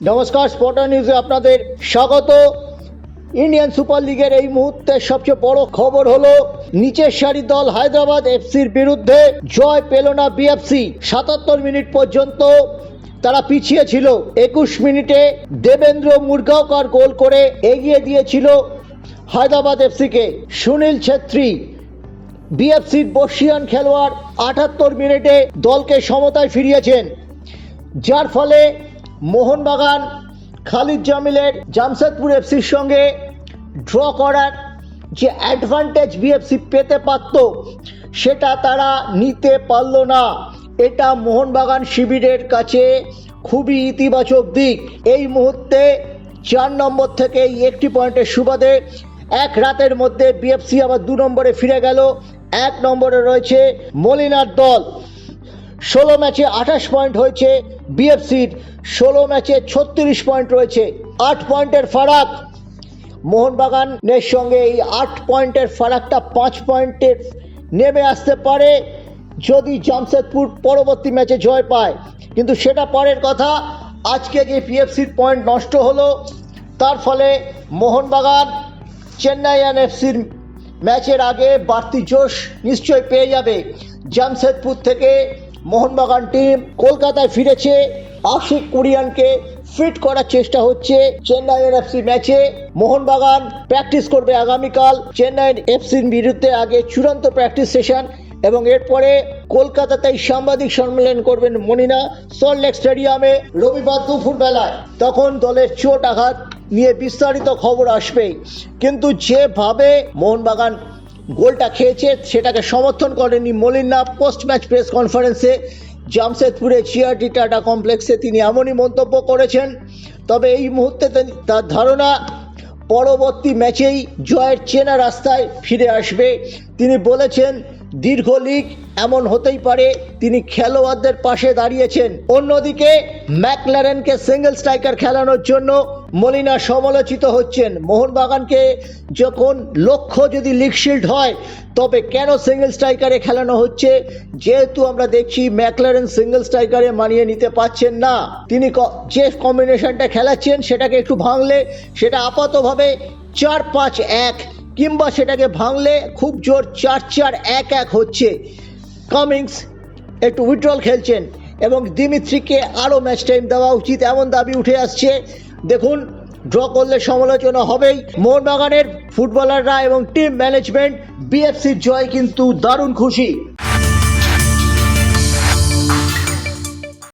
নমস্কার স্পটার নিউজে আপনাদের স্বাগত। ইন্ডিয়ান সুপার লিগের এই মুহূর্তে সবচেয়ে বড় খবর হলো, নিচের সারি দল হায়দ্রাবাদ এফসির বিরুদ্ধে জয় পেল না বিএফসি সাতাত্তর মিনিট পর্যন্ত তারা পিছিয়ে ছিল। একুশ মিনিটে দেবেন্দ্র মুরগাঁওকার গোল করে এগিয়ে দিয়েছিল হায়দ্রাবাদ এফসিকে সুনীল ছেত্রী বিএফসির বর্ষিয়ান খেলোয়াড় আটাত্তর মিনিটে দলকে সমতায় ফিরিয়েছেন। যার ফলে মোহনবাগান, খালিদ জামিলের, জামশেদপুর এফসির সঙ্গে ড্র করার যে অ্যাডভান্টেজ বিএফসি পেতে পারত, সেটা তারা নিতে পারল না। এটা মোহনবাগান শিবিরের কাছে খুবই ইতিবাচক দিক। এই মুহূর্তে চার নম্বর থেকে এই একটি পয়েন্টের সুবাদে এক রাতের মধ্যে বিএফসি আবার দু নম্বরে ফিরে গেল। এক নম্বরে রয়েছে মলিনার দল। ষোলো ম্যাচে আঠাশ পয়েন্ট হয়েছে বিএফসির, ষোলো ম্যাচে ছত্রিশ পয়েন্ট রয়েছে, আট পয়েন্টের ফারাক। মোহনবাগানের সঙ্গে এই আট পয়েন্টের ফারাকটা পাঁচ পয়েন্টের নেমে আসতে পারে, যদি জামশেদপুর পরবর্তী ম্যাচে জয় পায়। কিন্তু সেটা পরের কথা, আজকে যে পিএফসির পয়েন্ট নষ্ট হলো, তার ফলে মোহনবাগান চেন্নাই অ্যান্ড এফসির ম্যাচের আগে বাড়তি জোশ নিশ্চয় পেয়ে যাবে। জামশেদপুর থেকে মোহনবাগান টিম কলকাতায় ফিরেছে। আশিক কুরিয়ানকে ফিট করার চেষ্টা হচ্ছে চেন্নাই এফসি ম্যাচে মোহনবাগান প্র্যাকটিস করবে আগামীকাল চেন্নাই এফসির বিরুদ্ধে। আগে চূড়ান্ত প্র্যাকটিস সেশন এবং এরপরে কলকাতাতেই সাংবাদিক সম্মেলন করবেন মনিনা সল্টলেক স্টেডিয়ামে রবিবার দুপুর বেলায়। তখন দলের চোট আঘাত নিয়ে বিস্তারিত খবর আসবে কিন্তু যেভাবে মোহনবাগান গোলটা খেয়েছে, সেটাকে সমর্থন করেনি মলিনা। পোস্ট ম্যাচ প্রেস কনফারেন্সে জামশেদপুরে চিয়ারটি টাটা কমপ্লেক্সে তিনি এমনই মন্তব্য করেছেন। তবে এই মুহূর্তে তার ধারণা, পরবর্তী ম্যাচেই জয়ের চেনা রাস্তায় ফিরে আসবে। তিনি বলেছেন, দীর্ঘ লিগ এমন হতেই পারে, তিনি খেলোয়াড়দের পাশে দাঁড়িয়েছেন। অন্যদিকে ম্যাকলারেনকে সিঙ্গেল স্ট্রাইকার খেলানোর জন্য মলিনা সমালোচিত হচ্ছেন। মোহনবাগানকে যখন লক্ষ্য যদি লিকশিল্ড হয়, তবে কেন সিঙ্গেল স্ট্রাইকারে খেলানো হচ্ছে? যেহেতু আমরা দেখছি ম্যাকলারেন সিঙ্গেল স্ট্রাইকারে মানিয়ে নিতে পারছেন না। তিনি যে কম্বিনেশনটা খেলাচ্ছেন, সেটাকে একটু ভাঙলে, সেটা আপাতভাবে চার পাঁচ এক, কিংবা সেটাকে ভাঙলে খুব জোর চার চার এক এক হচ্ছে। কামিংস একটু উইথড্রল খেলছেন এবং দিমিত্রিকে আরও ম্যাচ টাইম দেওয়া উচিত, এমন দাবি উঠে আসছে। দেখুন ড্র করলে সমালোচনা হবেই। মোহনবাগানের ফুটবলাররা এবং টিম ম্যানেজমেন্ট বিএফসির জয় কিন্তু দারুণ খুশি।